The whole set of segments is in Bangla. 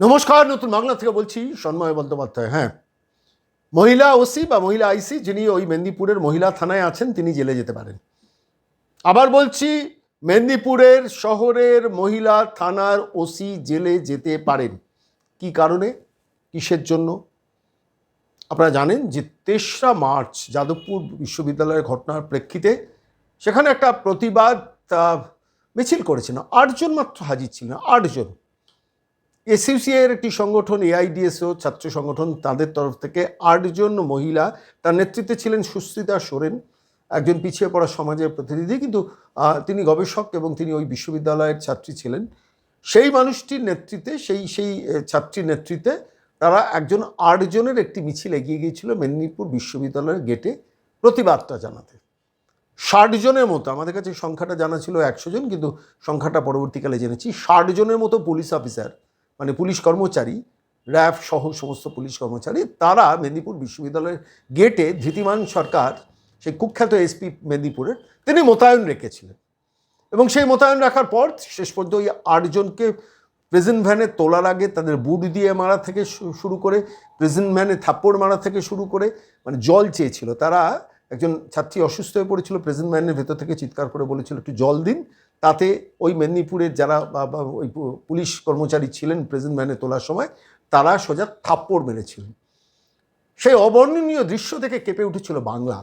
নমস্কার, নতুন বাংলা থেকে বলছি সন্ময় বন্দ্যোপাধ্যায়। হ্যাঁ মহিলা ওসি বা মহিলা আইসি যিনি ওই মেদিনীপুরের মহিলা থানায় আছেন, তিনি জেলে যেতে পারেন। আবার বলছি, মেদিনীপুরের শহরের মহিলা থানার ওসি জেলে যেতে পারেন। কি কারণে? কিসের জন্য? আপনারা জানেন যে তেসরা মার্চ যাদবপুর বিশ্ববিদ্যালয়ের ঘটনার প্রেক্ষিতে সেখানে একটা প্রতিবাদ মিছিল করেছিল। আটজন মাত্র হাজির ছিল না আটজন। এসইউসিআইয়ের একটি সংগঠন, এআইডিএসও, ছাত্র সংগঠন তাদের তরফ থেকে আটজন মহিলা তার নেতৃত্বে ছিলেন সুস্মিতা সোরেন, একজন পিছিয়ে পড়া সমাজের প্রতিনিধি। কিন্তু তিনি গবেষক এবং তিনি ওই বিশ্ববিদ্যালয়ের ছাত্রী ছিলেন। সেই মানুষটির নেতৃত্বে, সেই সেই ছাত্রীর নেতৃত্বে তারা একজন আটজনের একটি মিছিল এগিয়ে গিয়েছিল মেদিনীপুর বিশ্ববিদ্যালয়ের গেটে প্রতিবাদটা জানাতে। ষাট জনের মতো, আমাদের কাছে সংখ্যাটা জানা ছিল একশো জন, কিন্তু সংখ্যাটা পরবর্তীকালে জেনেছি, ষাট জনের মতো পুলিশ অফিসার মানে পুলিশ কর্মচারী, র্যাব সহ সমস্ত পুলিশ কর্মচারী, তারা মেদিনীপুর বিশ্ববিদ্যালয়ের গেটে ধৃতিমান সরকার, সেই কুখ্যাত এসপি মেদিনীপুরের, তিনি মোতায়েন রেখেছিলেন। এবং সেই মোতায়েন রাখার পর শেষ পর্যন্ত ওই আটজনকে প্রেজেন্ট ভ্যানে তোলার আগে তাদের বুট দিয়ে মারা থেকে শুরু করে প্রেজেন্ট ভ্যানে থাপ্পড় মারা থেকে শুরু করে মানে জল চেয়েছিল। তারা একজন ছাত্রী অসুস্থ হয়ে পড়েছিল প্রেজেন্ট ভ্যানের ভেতর থেকে চিৎকার করে বলেছিল, একটু জল দিন তাতে ওই মেদিনীপুরের যারা ওই পুলিশ কর্মচারী ছিলেন প্রেজেন্ট ভ্যানে তোলার সময়, তারা সোজা থাপ্পড় মেরেছিলেন। সেই অবর্ণনীয় দৃশ্য থেকে কেঁপে উঠেছিল বাংলা।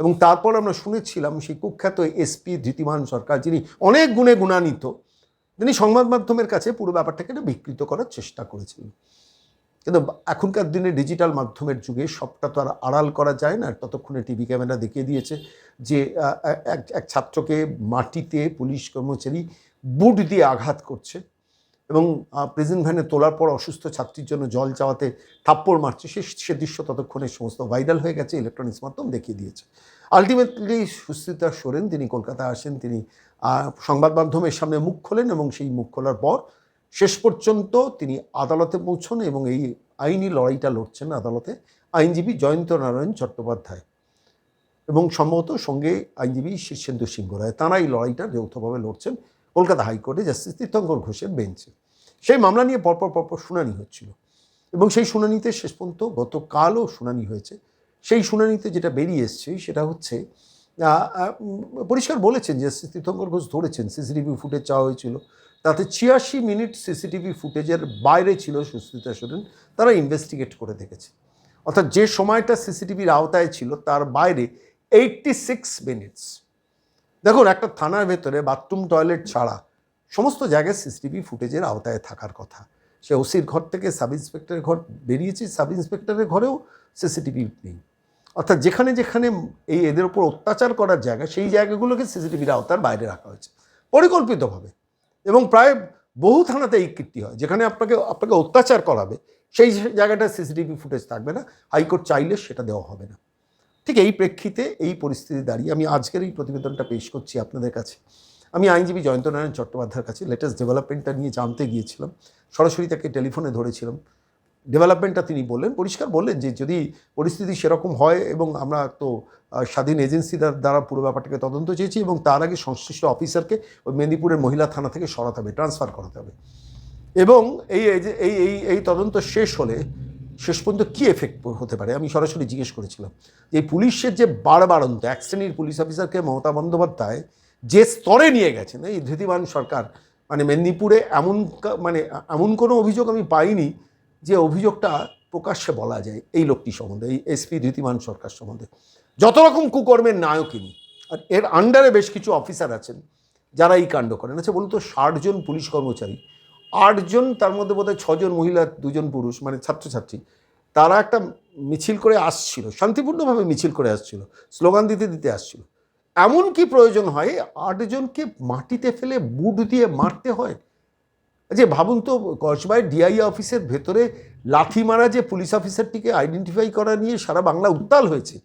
এবং তারপর আমরা শুনেছিলাম সেই কুখ্যাত এসপি ধৃতিমান সরকার, যিনি অনেক গুণে গুণান্বিত, তিনি সংবাদ মাধ্যমের কাছে পুরো ব্যাপারটাকে বিকৃত করার চেষ্টা করেছিলেন। কিন্তু এখনকার দিনে ডিজিটাল মাধ্যমের যুগে সবটা তো আর আড়াল করা যায় না। ততক্ষণে টিভি ক্যামেরা দেখিয়ে দিয়েছে যে এক এক ছাত্রকে মাটিতে পুলিশ কর্মচারী বুট দিয়ে আঘাত করছে এবং প্রেজেন্ট ভ্যানে তোলার পর অসুস্থ ছাত্রীর জন্য জল চাওয়াতে থাপ্পড় মারছে। সে সে দৃশ্য ততক্ষণে সমস্ত ভাইরাল হয়ে গেছে, ইলেকট্রনিক্স মাধ্যম দেখিয়ে দিয়েছে। আলটিমেটলি সুস্মিতা সোরেন, তিনি কলকাতায় আসেন, তিনি সংবাদ মাধ্যমের সামনে মুখ খোলেন এবং সেই মুখ খোলার পর শেষ পর্যন্ত তিনি আদালতে পৌঁছন এবং এই আইনি লড়াইটা লড়ছেন আদালতে। আইনজীবী জয়ন্ত নারায়ণ চট্টোপাধ্যায় এবং সম্ভবত সঙ্গে আইনজীবী শীর্ষেন্দু সিংহ রায়, তাঁরা এই লড়াইটা যৌথভাবে লড়ছেন কলকাতা হাইকোর্টে জাস্টিস তীর্থঙ্কর ঘোষের বেঞ্চে। সেই মামলা নিয়ে পরপর পরপর শুনানি হচ্ছিল এবং সেই শুনানিতে শেষ পর্যন্ত গতকালও শুনানি হয়েছে। সেই শুনানিতে যেটা বেরিয়ে এসছে সেটা হচ্ছে পরিষ্কার বলেছেন যে তীর্থঙ্কর ঘোষ ধরেছেন, সিসিটিভি ফুটেজ চাওয়া হয়েছিল। তাতে ছিয়াশি মিনিট সিসিটিভি ফুটেজের বাইরে ছিল সুস্মিতা সোরেন তারা ইনভেস্টিগেট করে দেখেছে। অর্থাৎ যে সময়টা সিসিটিভির আওতায় ছিল, তার বাইরে এইটটি সিক্স মিনিটস দেখুন, একটা থানার ভেতরে বাথরুম, টয়লেট ছাড়া সমস্ত জায়গায় সিসিটিভি ফুটেজের আওতায় থাকার কথা। সে ওসির ঘর থেকে সাব ইন্সপেক্টরের ঘর, বেরিয়েছে সাব ইন্সপেক্টরের ঘরেও সিসিটিভি নেই। অর্থাৎ যেখানে যেখানে এই এদের উপর অত্যাচার করার জায়গা, সেই জায়গাগুলোকে সিসিটিভির আওতার বাইরে রাখা হয়েছে। পরিকল্পিতভাবে। এবং প্রায় বহু থানাতে এই কীর্তি হয়। যেখানে আপনাকে আপনাকে অত্যাচার করাবে, সেই জায়গাটা সিসিটিভি ফুটেজ থাকবে না। হাইকোর্ট চাইলে সেটা দেওয়া হবে না। ঠিক এই প্রেক্ষিতে এই পরিস্থিতি দাঁড়িয়ে আমি আজকের এই প্রতিবেদনটা পেশ করছি আপনাদের কাছে। আমি আইনজীবী জয়ন্ত নারায়ণ চট্টোপাধ্যায়ের কাছে লেটেস্ট ডেভেলপমেন্টটা নিয়ে জানতে গিয়েছিলাম। সরাসরি তাকে টেলিফোনে ধরেছিলাম। ডেভেলপমেন্টটা তিনি বললেন, পরিষ্কার বললেন যে যদি পরিস্থিতি সেরকম হয় এবং আমরা তো স্বাধীন এজেন্সি দ্বারা পুরো ব্যাপারটাকে তদন্ত চেয়েছি এবং তার আগে সংশ্লিষ্ট অফিসারকে ওই মেদিনীপুরের মহিলা থানা থেকে সরাতে হবে ট্রান্সফার করাতে হবে। এবং এই এই এই এই তদন্ত শেষ হলে শেষ পর্যন্ত কী এফেক্ট হতে পারে? আমি সরাসরি জিজ্ঞেস করেছিলাম। এই পুলিশের যে বাড়বাড়ন্ত এক শ্রেণির পুলিশ অফিসারকে মমতা বন্দ্যোপাধ্যায় যে স্তরে নিয়ে গেছেন, এই ধৃতিমান সরকার মানে মেদিনীপুরে এমন মানে এমন কোনো অভিযোগ আমি পাইনি যে অভিযোগটা প্রকাশ্যে বলা যায় এই লোকটি সম্বন্ধে, এই এসপি ধৃতিমান সরকার সম্বন্ধে। যত রকম কুকর্মের নায়ক ইনি, আর এর আন্ডারে বেশ কিছু অফিসার আছেন যারা এই কাণ্ড করেন। আচ্ছা বলুন তো, ষাট জন পুলিশ কর্মচারী আটজন তার মধ্যে বোধহয় ছজন মহিলা দুজন পুরুষ মানে ছাত্রছাত্রী, তারা একটা মিছিল করে আসছিল, শান্তিপূর্ণভাবে মিছিল করে আসছিল, স্লোগান দিতে দিতে আসছিল। এমন কি প্রয়োজন হয় আটজনকে মাটিতে ফেলে বুট দিয়ে মারতে হয়? যে ভাবুন তো কসবাই ডিআই অফিসের ভেতরে লাথি মারা যে পুলিশ অফিসারটিকে আইডেন্টিফাই করা নিয়ে সারা বাংলা উত্তাল হয়েছে।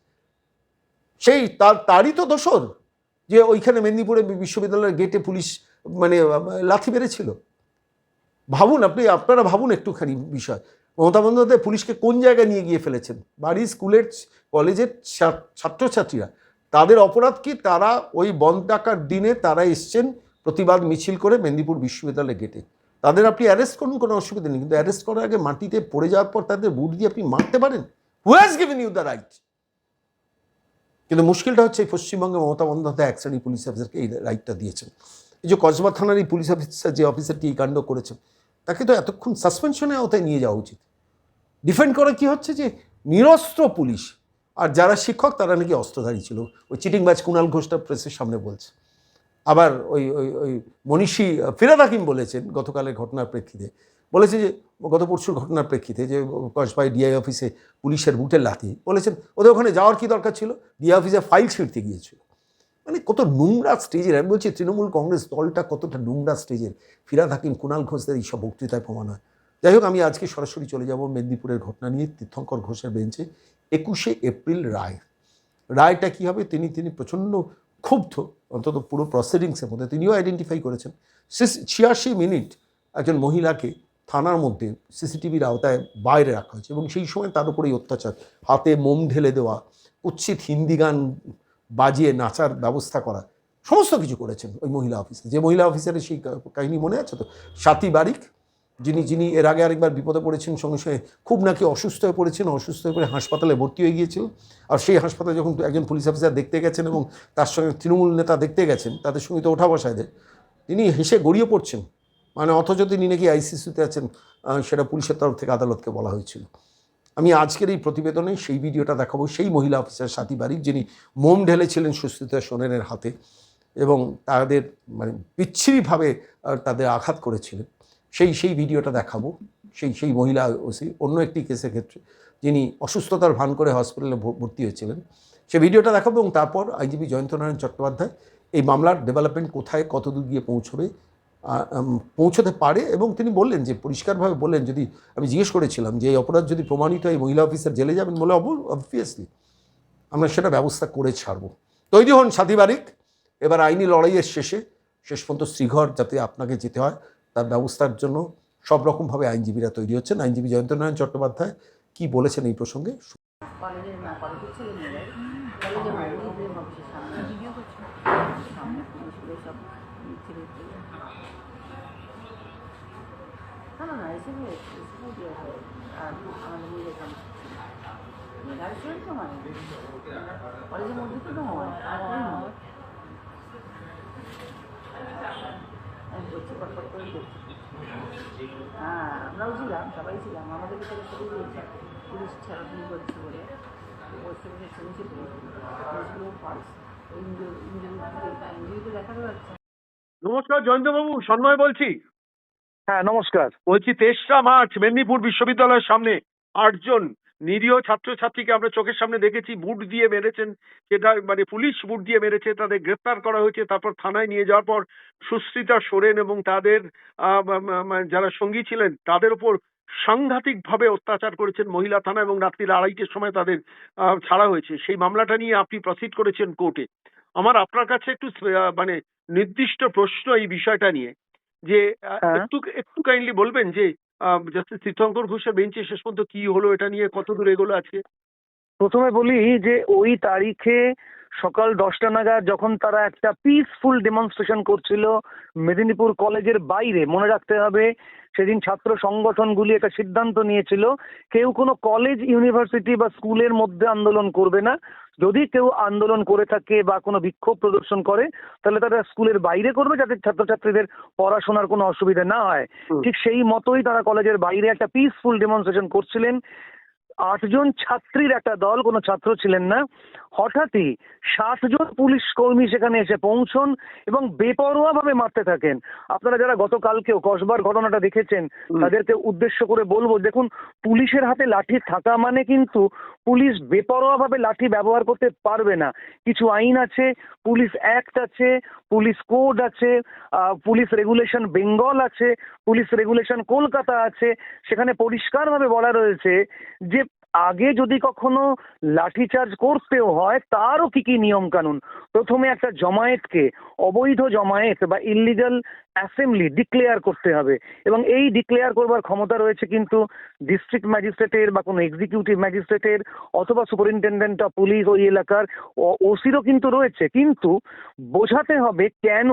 সেই তার, তারই তো দোষর যে ওইখানে মেদিনীপুরে বিশ্ববিদ্যালয়ের গেটে পুলিশ মানে লাথি মেরেছিল। ভাবুন আপনি, আপনারা ভাবুন একটুখানি বিষয়। মমতা বন্দ্যোপাধ্যায় পুলিশকে কোন জায়গায় নিয়ে গিয়ে ফেলেছেন? বাড়ির স্কুলের, কলেজের ছাত্রছাত্রীরা। তাদের অপরাধ কি? তারা ওই বন্ধ ডাকার দিনে তারা এসছেন প্রতিবাদ মিছিল করে মেদিনীপুর বিশ্ববিদ্যালয়ে গেটে তাদের আপনি অ্যারেস্ট করুন, কোনো অসুবিধা নেই। কিন্তু অ্যারেস্ট করার আগে মাটিতে পড়ে যাওয়ার পর তাদের বুট দিয়ে আপনি মারতে পারেন। Who has given you the right কিন্তু মুশকিলটা হচ্ছে এই পশ্চিমবঙ্গে মমতা বন্দ্যোপাধ্যায় এক শ্রেণি পুলিশ অফিসারকে এই রাইটটা দিয়েছেন। এই যে কসবা থানার এই পুলিশ অফিসার যে অফিসারটি এই কাণ্ড করেছেন, তাকে তো এতক্ষণ সাসপেনশনের আওতায় নিয়ে যাওয়া উচিত। ডিফেন্ড করা কি হচ্ছে যে নিরস্ত্র পুলিশ, আর যারা শিক্ষক তারা নাকি অস্ত্রধারী ছিল। ওই চিটিংবাজ কুণাল ঘোষটা প্রেসের সামনে বলছে। আবার ওই ওই ওই মনীষী ফিরাদ হাকিম বলেছেন গতকালের ঘটনার প্রেক্ষিতে। বলেছে যে, গত পরশুর ঘটনার প্রেক্ষিতে যে কসবাই ডিআই অফিসে পুলিশের বুটের লাথি, বলেছেন, ওদের ওখানে যাওয়ার কি দরকার ছিল? ডিআই অফিসে ফাইল ছিঁড়তে গিয়েছিল। মানে কত নোংরা স্টেজের, আমি বলছি তৃণমূল কংগ্রেস দলটা কতটা নোংরা স্টেজের। ফিরাদ হাকিম কুণাল ঘোষদের এইসব বক্তৃতায় প্রমাণ হয়। যাই হোক, আমি আজকে সরাসরি চলে যাব মেদিনীপুরের ঘটনা নিয়ে, তীর্থঙ্কর ঘোষের বেঞ্চে, একুশে এপ্রিল রায়। রায়টা কী হবে? তিনি তিনি প্রচণ্ড ক্ষুব্ধ, অন্তত পুরো প্রসিডিংসের মধ্যে তিনিও আইডেন্টিফাই করেছেন। ছিয়াশি মিনিট একজন মহিলাকে থানার মধ্যে সিসিটিভির আওতায় বাইরে রাখা হয়েছে এবং সেই সময় তার উপরেই অত্যাচার। হাতে মোম ঢেলে দেওয়া উচ্ছিত হিন্দি গান বাজিয়ে নাচার ব্যবস্থা করা, সমস্ত কিছু করেছেন ওই মহিলা অফিসে যে মহিলা অফিসারের সেই কাহিনী মনে আছে তো? সাথী বারিক যিনি যিনি এর আগে আরেকবার বিপদে পড়েছেন, সঙ্গে সঙ্গে খুব নাকি অসুস্থ হয়ে পড়েছেন, অসুস্থ হয়ে পড়ে হাসপাতালে ভর্তি হয়ে গিয়েছিল। আর সেই হাসপাতালে যখন একজন পুলিশ অফিসার দেখতে গেছেন এবং তার সঙ্গে তৃণমূল নেতা দেখতে গেছেন, তাদের সঙ্গে তো ওঠা বসায় দেয়। তিনি হেসে গড়িয়ে পড়ছেন। মানে অথচ তিনি নাকি আইসিসিতে আছেন সেটা পুলিশের তরফ থেকে আদালতকে বলা হয়েছিল। আমি আজকের এই প্রতিবেদনে সেই ভিডিওটা দেখাবো সেই মহিলা অফিসার সাথী বারিক, যিনি মোম ঢেলেছিলেন সুস্থিতা সোনেনের হাতে এবং তাদের মানে বিচ্ছিরিভাবে তাদের আঘাত করেছিলেন। সেই সেই ভিডিওটা দেখাবো। সেই সেই মহিলা ওসি, অন্য একটি কেসের ক্ষেত্রে যিনি অসুস্থতার ভান করে হসপিটালে ভর্তি হয়েছিলেন। সেই ভিডিওটা দেখাবো এবং তারপর আইনজীবী জয়ন্তনারায়ণ চট্টোপাধ্যায় এই মামলার ডেভেলপমেন্ট কোথায়, কতদূর গিয়ে পৌঁছবে পৌঁছতে পারে এবং তিনি বললেন যে, পরিষ্কারভাবে বললেন যদি আমি জিজ্ঞেস করেছিলাম যে, এই অপরাধ যদি প্রমাণিত হয় মহিলা অফিসার জেলে যাবেন বলে অবভিয়াসলি আমরা সেটা ব্যবস্থা করে ছাড়বো। তৈরি হন সাথী বারিক। এবার আইনি লড়াইয়ের শেষে, শেষ পর্যন্ত শ্রীঘর যাতে আপনাকে যেতে হয়। তার ব্যবস্থার জন্য সব রকমভাবে আইনজীবীরা তৈরি হচ্ছেন। আইনজীবী জয়ন্তনারায়ণ চট্টোপাধ্যায় কি বলেছেন এই প্রসঙ্গে। আমি করে দেখছি হ্যাঁ আমরাও ছিলাম সবাই ছিলাম। আমাদের ভিতরে সবাই দিয়েছে পুলিশ করছে বলে। বসে বসে ফলস ইঞ্জুরি ইঞ্জুরি তো দেখা যাচ্ছে নমস্কার জয়ন্তবাবু সন্ময় বলছি। হ্যাঁ নমস্কার। বলছি তেসরা মার্চ মেদিনীপুর বিশ্ববিদ্যালয়ের সামনে আটজন নিরীহ ছাত্রছাত্রীকে আমরা চোখের সামনে দেখেছি বুট দিয়ে মেরেছেন। সেটা মানে পুলিশ বুট দিয়ে মেরেছে তাদের গ্রেপ্তার করা হয়েছে তারপর থানায় নিয়ে যাওয়ার পর সুস্মিতা সোরেন এবং তাদের যারা সঙ্গী ছিলেন তাদের উপর সাংঘাতিকভাবে অত্যাচার করেছেন মহিলা থানা এবং রাত্রির আড়াইটের সময় তাদের আহ, ছাড়া হয়েছে। সেই মামলাটা নিয়ে আপনি প্রসিড করেছেন কোর্টে। আমার আপনার কাছে একটু মানে নির্দিষ্ট প্রশ্ন এই বিষয়টা নিয়ে যে হ্যাঁ। একটু একটু কাইন্ডলি বলবেন যে জাস্টিস তীর্থঙ্কর ঘোষের বেঞ্চে শেষ পর্যন্ত কি হলো এটা নিয়ে কত দূর এগুলো আছে প্রথমে বলি যে ওই তারিখে সকাল দশটা নাগাদ যখন তারা একটা পিসফুল ডেমনস্ট্রেশন করছিল মেদিনীপুর কলেজের বাইরে, মনে রাখতে হবে সেদিন ছাত্র সংগঠনগুলি একটা সিদ্ধান্ত নিয়েছিল, কেউ কোনো কলেজ ইউনিভার্সিটি বা স্কুলের মধ্যে আন্দোলন করবে না। যদি কেউ আন্দোলন করে থাকে বা কোনো বিক্ষোভ প্রদর্শন করে তাহলে তারা স্কুলের বাইরে করবে যাতে ছাত্রছাত্রীদের পড়াশোনার কোনো অসুবিধা না হয়। ঠিক সেই মতোই তারা কলেজের বাইরে একটা পিসফুল ডেমনস্ট্রেশন করছিলেন। আটজন ছাত্রীর একটা দল কোনো ছাত্র ছিলেন না। হঠাৎই ষাটজন পুলিশ কর্মী সেখানে এসে পৌঁছন এবং বেপরোয়া ভাবে মারতে থাকেন। আপনারা যারা গতকালকেও কসবার ঘটনাটা দেখেছেন তাদেরকে উদ্দেশ্য করে বলব দেখুন পুলিশের হাতে লাঠি থাকা মানে কিন্তু পুলিশ বেপরোয়াভাবে লাঠি ব্যবহার করতে পারবে না। কিছু আইন আছে, পুলিশ অ্যাক্ট আছে, পুলিশ কোড আছে পুলিশ রেগুলেশন বেঙ্গল আছে, পুলিশ রেগুলেশন কলকাতা আছে, সেখানে পরিষ্কারভাবে বলা রয়েছে যে আগে যদি কখনো লাঠিচার্জ করতেও হয়, তারও কি কি নিয়ম কানুন প্রথমে একটা জমায়েতকে, অবৈধ জমায়েত বা ইলিগাল অ্যাসেম্বলি ডিক্লেয়ার করতে হবে। এবং এই ডিক্লেয়ার করবার ক্ষমতা রয়েছে কিন্তু ডিস্ট্রিক্ট ম্যাজিস্ট্রেটের বা কোনো এক্সিকিউটিভ ম্যাজিস্ট্রেটের অথবা সুপারিনটেন্ডেন্ট অফ পুলিশ ওই এলাকার ওসিরও কিন্তু রয়েছে। কিন্তু বোঝাতে হবে কেন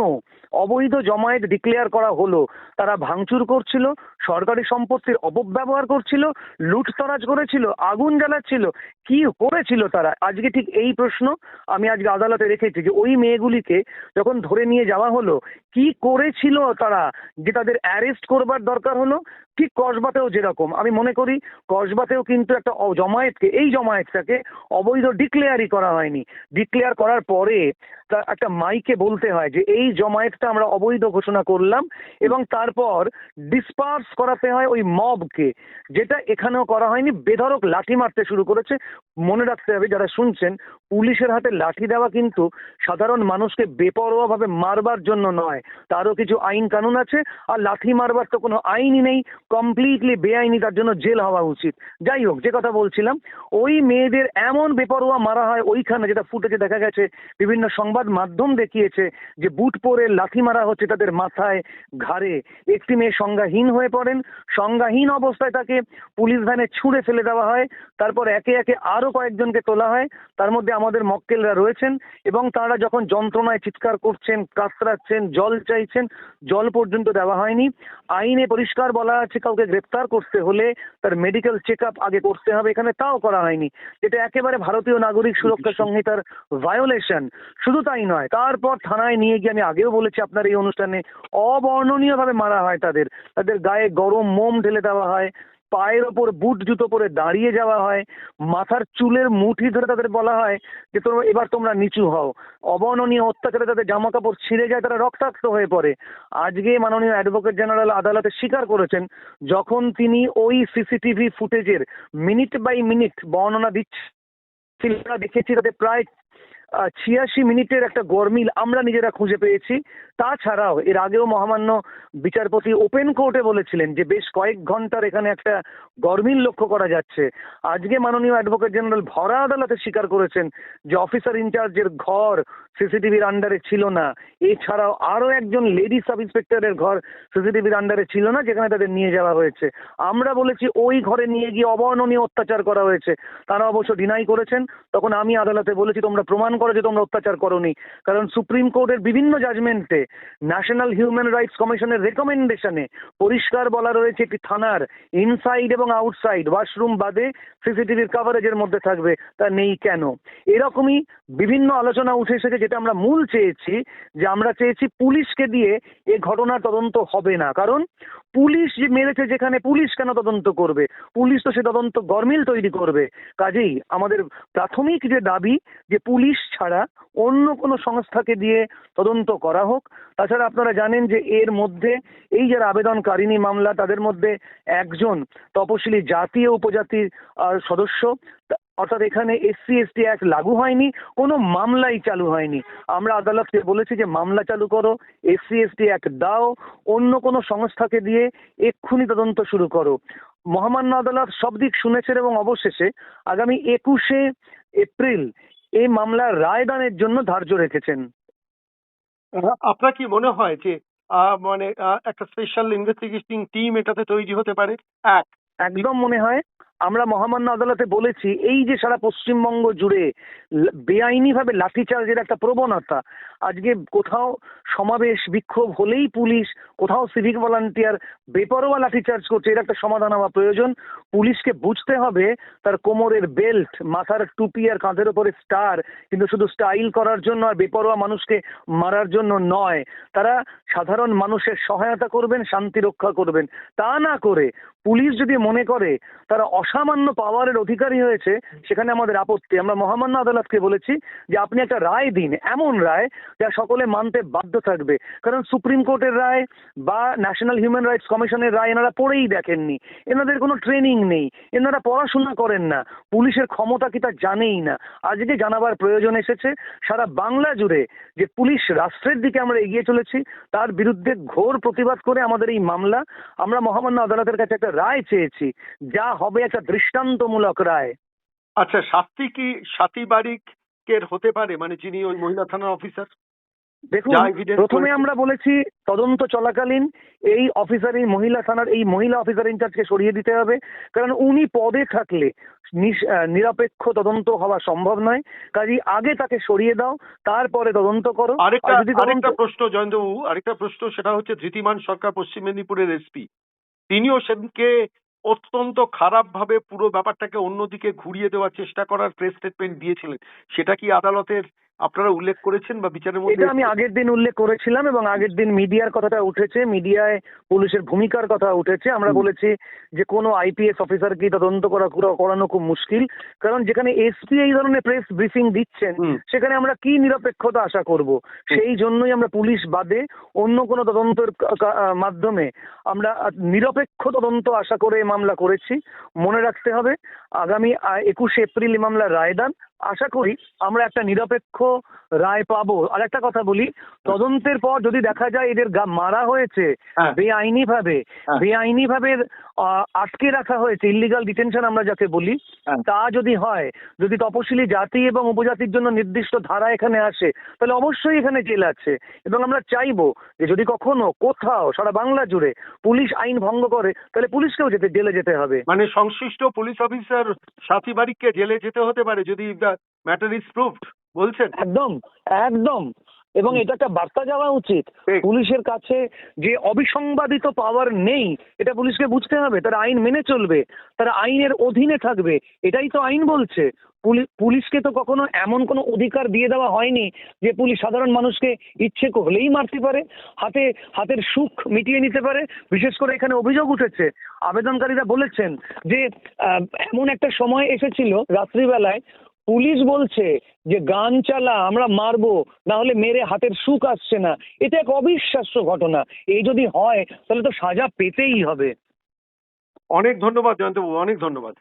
অবৈধ জমায়েত ডিক্লেয়ার করা হলো? তারা ভাঙচুর করছিল, সরকারি সম্পত্তির অপব্যবহার করছিল, লুটতরাজ করেছিল, আগুন জ্বালাচ্ছিল। কি করেছিল তারা? আজকে ঠিক এই প্রশ্ন আমি আজকে আদালতে রেখেছি যে ওই মেয়েগুলিকে যখন ধরে নিয়ে যাওয়া হলো, কি করেছিল তারা? যে তাদের অ্যারেস্ট করবার দরকার হলো? ঠিক কসবাতেও যেরকম। আমি মনে করি কসবাতেও কিন্তু একটা জমায়েতকে, এই জমায়েতটাকে অবৈধ ডিক্লেয়ারই করা হয়নি। ডিক্লেয়ার করার পরে একটা মাইকে বলতে হয় যে এই জমায়েতটা আমরা অবৈধ ঘোষণা করলাম এবং তারপর ডিসপার্স করাতে হয় ওই মবকে, যেটা এখানেও করা হয়নি। বেধরক লাঠি মারতে শুরু করেছে। মনে রাখতে হবে, যারা শুনছেন, পুলিশের হাতে লাঠি দেওয়া কিন্তু সাধারণ মানুষকে বেপরোয়াভাবে মারবার জন্য নয়। তারও কিছু আইন কানুন আছে, আর লাঠি মারবার তো কোনো আইনই নেই। কমপ্লিটলি বেআইনি, তার জন্য জেল হওয়া উচিত। যাই হোক, যে কথা বলছিলাম, ওই মেয়েদের এমন বেপরোয়া মারা হয় ওইখানে, যেটা ফুটেজে দেখা গেছে বিভিন্ন সংবাদ মাধ্যম দেখিয়েছে যে বুট পরে লাঠি মারা হচ্ছে তাদের মাথায় ঘাড়ে। একটি মেয়ে সংজ্ঞাহীন হয়ে পড়েন। সংজ্ঞাহীন অবস্থায় তাকে পুলিশ ভ্যানে ছুঁড়ে ফেলে দেওয়া হয়। তারপর একে একে আরও কয়েকজনকে তোলা হয়। তার মধ্যে আমাদের মক্কেলরা রয়েছেন এবং তারা যখন যন্ত্রণায় চিৎকার করছেন কাতরাচ্ছেন জল চাইছেন জল পর্যন্ত দেওয়া হয়নি। আইনে পরিষ্কার বলা আছে কাউকে গ্রেপ্তার করতে হলে তার মেডিকেল চেক আপ আগে করতে হবে। এখানে তাও করা হয়নি। এটা একেবারে ভারতীয় নাগরিক সুরক্ষা সংহিতার ভায়োলেশন। শুধু তাই নয়। তারপর থানায় নিয়ে গিয়ে আমি আগেও বলেছি আপনার এই অনুষ্ঠানে, অবর্ণনীয়ভাবে মারা হয় তাদের। তাদের গায়ে গরম মোম ঢেলে দেওয়া হয়, পায়ের ওপর বুট জুতো পরে দাঁড়িয়ে যাওয়া হয়, মাথার চুলের মুঠি ধরে তাদের বলা হয় যে তোমরা এবার তোমরা নিচু হও। অবর্ণনীয় অত্যাচারে তাদের জামা কাপড় ছিঁড়ে যায়, তারা রক্তাক্ত হয়ে পড়ে। আজকে মাননীয় অ্যাডভোকেট জেনারেল আদালতে স্বীকার করেছেন, যখন তিনি ওই সিসিটিভি ফুটেজের মিনিট বাই মিনিট বর্ণনা দিচ্ছেন দেখেছি তাতে প্রায় ছিয়াশি মিনিটের একটা গরমিল আমরা নিজেরা খুঁজে পেয়েছি। তাছাড়াও, এর আগেও মহামান্য বিচারপতি ওপেন কোর্টে বলেছিলেন যে বেশ কয়েক ঘণ্টার এখানে একটা গরমিল লক্ষ্য করা যাচ্ছে। আজকে মাননীয় অ্যাডভোকেট জেনারেল ভরা আদালতে স্বীকার করেছেন যে অফিসার ইনচার্জের ঘর সিসিটিভির আন্ডারে ছিল না। এছাড়াও আরও একজন লেডি সাব ইন্সপেক্টরের ঘর সিসিটিভির আন্ডারে ছিল না, যেখানে তাদের নিয়ে যাওয়া হয়েছে। আমরা বলেছি ওই ঘরে নিয়ে গিয়ে অবর্ণনীয় অত্যাচার করা হয়েছে। তারা অবশ্য ডিনাই করেছেন। তখন আমি আদালতে বলেছি, তোমরা প্রমাণ করো যে তোমরা অত্যাচার করোনি। কারণ সুপ্রিম কোর্টের বিভিন্ন জাজমেন্টে ন্যাশনাল হিউম্যান রাইটস কমিশনের রেকমেন্ডেশনে পরিষ্কার বলা রয়েছে একটি থানার ইনসাইড এবং আউটসাইড ওয়াশরুম বাদে সিসিটিভির কাভারেজের মধ্যে থাকবে, তা নেই কেন? এরকমই বিভিন্ন আলোচনা উঠে এসেছে যেটা আমরা মূল চেয়েছি, যে আমরা চেয়েছি পুলিশকে দিয়ে এ ঘটনার তদন্ত হবে না। কারণ পুলিশ যে মেরেছে যেখানে পুলিশ কেন তদন্ত করবে? পুলিশ তো সে তদন্ত গরমিল তৈরি করবে। কাজেই আমাদের প্রাথমিক যে দাবি যে পুলিশ ছাড়া অন্য কোনো সংস্থাকে দিয়ে তদন্ত করা হোক। তাছাড়া আপনারা জানেন যে এর মধ্যে এই যারা আবেদনকারিনী মামলা, তাদের মধ্যে একজন তপশিলি জাতীয় উপজাতির সদস্য। অর্থাৎ এখানে এসসি, এসটি অ্যাক্ট লাগু হয়নি, কোনো মামলাই চালু হয়নি। আমরা আদালতকে বলেছি যে মামলা চালু করো, এসসি, এসটি অ্যাক্ট দাও, অন্য কোনো সংস্থাকে দিয়ে এক্ষুনি তদন্ত শুরু করো। মহামান্য আদালত সব দিক শুনেছেন এবং অবশেষে আগামী একুশে এপ্রিল এই মামলার রায়দানের জন্য ধার্য রেখেছেন। আপনার কি মনে হয় যে আহ, মানে একটা স্পেশাল ইনভেস্টিগেটিং টিম এটাতে তৈরি হতে পারে? এক। একদম মনে হয় আমরা মহামান্য আদালতে বলেছি, এই যে সারা পশ্চিমবঙ্গ জুড়ে বেআইনিভাবে লাঠিচার্জের একটা প্রবণতা, আজকে কোথাও সমাবেশ, বিক্ষোভ হলেই পুলিশ, কোথাও সিভিক ভলান্টিয়ার বেপরোয়া লাঠিচার্জ করছে, এর একটা সমাধান হওয়া প্রয়োজন। পুলিশকে বুঝতে হবে, তার কোমরের বেল্ট মাথার টুপি আর কাঁধের ওপরে স্টার কিন্তু শুধু স্টাইল করার জন্য আর বেপরোয়া মানুষকে মারার জন্য নয়। তারা সাধারণ মানুষের সহায়তা করবেন, শান্তি রক্ষা করবেন। তা না করে পুলিশ যদি মনে করে, তারা অসামান্য পাওয়ারের অধিকারী হয়েছে, সেখানে আমাদের আপত্তি। আমরা মহামান্য আদালতকে বলেছি যে আপনি একটা রায় দিন, এমন রায় যা সকলে মানতে বাধ্য থাকবে। কারণ সুপ্রিম কোর্টের রায় বা ন্যাশনাল হিউম্যান রাইটস কমিশনের রায় এনারা পড়েই দেখেননি। এনাদের কোনো ট্রেনিং নেই, এনারা পড়াশোনা করেন না, পুলিশের ক্ষমতা কি তা জানেই না। আজকে জানাবার প্রয়োজন এসেছে, সারা বাংলা জুড়ে যে পুলিশ রাষ্ট্রের দিকে আমরা এগিয়ে চলেছি, তার বিরুদ্ধে ঘোর প্রতিবাদ করে আমাদের এই মামলা। আমরা মহামান্য আদালতের কাছে একটা রায় চেয়েছি, যা হবে একটা দৃষ্টান্তমূলক রায়। আচ্ছা শাস্তি কি সাথী বারিকের হতে পারে? মানে যিনি ওই মহিলা থানার অফিসার দেখুন প্রথমে আমরা বলেছি তদন্ত চলাকালীন এই অফিসার এই মহিলা থানার এই মহিলা অফিসার ইনচার্জকে সরিয়ে দিতে হবে। কারণ উনি পদে থাকলে নিরপেক্ষ তদন্ত হওয়া সম্ভব নয়। কাজেই আগে তাকে সরিয়ে দাও তারপরে তদন্ত করো। আরেকটা আর আরেকটা প্রশ্ন জয়ন্তবাবু আরেকটা প্রশ্ন সেটা হচ্ছে ধৃতিমান সরকার পশ্চিম মেদিনীপুরের এসপি তিনিও সেদিনকে অত্যন্ত খারাপভাবে পুরো ব্যাপারটাকে অন্যদিকে ঘুরিয়ে দেওয়ার চেষ্টা করার প্রেস স্টেটমেন্ট দিয়েছিলেন। সেটা কি আদালতের আপনারা উল্লেখ করেছেন বা বিচারের মধ্যে এটা আমি আগের দিন উল্লেখ করেছিলাম এবং আগের দিন মিডিয়ার কথাটা উঠেছে। মিডিয়ায় পুলিশের ভূমিকার কথা উঠেছে। আমরা বলেছি যে কোনো আইপিএস অফিসারকে তদন্ত করা করা- করানো খুব মুশকিল। কারণ যেখানে এসপি এই ধরনের প্রেস ব্রিফিং দিচ্ছেন সেখানে আমরা কি নিরপেক্ষতা আশা করব? সেই জন্যই আমরা পুলিশ বাদে অন্য কোনো তদন্তের মাধ্যমে আমরা নিরপেক্ষ তদন্ত আশা করে এই মামলা করেছি। মনে রাখতে হবে আগামী একুশে এপ্রিল এই মামলার রায়দান। আশা করি আমরা একটা নিরপেক্ষ রায় পাবো আর একটা কথা বলি তদন্তের পর যদি দেখা যায় এদের মারা হয়েছে হ্যাঁ। বেআইনি ভাবে। বেআইনি ভাবে আটকে রাখা হয়েছে ইলিগাল ডিটেনশন আমরা যাকে বলি হ্যাঁ। তা যদি হয় যদি তপশিলি জাতি এবং উপজাতির জন্য নির্দিষ্ট ধারা এখানে আসে তাহলে অবশ্যই এখানে জেল আছে এবং আমরা চাইব যে যদি কখনো কোথাও সারা বাংলা জুড়ে পুলিশ আইন ভঙ্গ করে তাহলে পুলিশকেও যেতে জেলে যেতে হবে মানে সংশ্লিষ্ট পুলিশ অফিসার সাথী বারিককে জেলে যেতে হতে পারে যদি ম্যাটার ইজ প্রুভড বলছেন? একদম একদম। এবং এটা একটা বার্তা যাওয়া উচিত। পুলিশের কাছে যে অবিসংবাদিত পাওয়ার নেই এটা পুলিশকে বুঝতে হবে তারা আইন মেনে চলবে তারা আইনের অধীনে থাকবে এটাই তো আইন বলছে। পুলিশকে তো কখনো এমন কোনো অধিকার দিয়ে দেওয়া হয়নি যে পুলিশ সাধারণ মানুষকে ইচ্ছে করলেই মারতে পারে হাতে হাতের সুখ মিটিয়ে নিতে পারে। বিশেষ করে এখানে অভিযোগ উঠেছে আবেদনকারীরা বলেছেন যে আহ, এমন একটা সময় এসেছিল রাত্রিবেলায় পুলিশ বলছে যে, গান চালা, আমরা মারবো না হলে মেরে হাতের সুখ আসছে না। এটা এক অবিশ্বাস্য ঘটনা। এই যদি হয়, তাহলে তো সাজা পেতেই হবে। অনেক ধন্যবাদ জয়ন্তবাবু, অনেক ধন্যবাদ।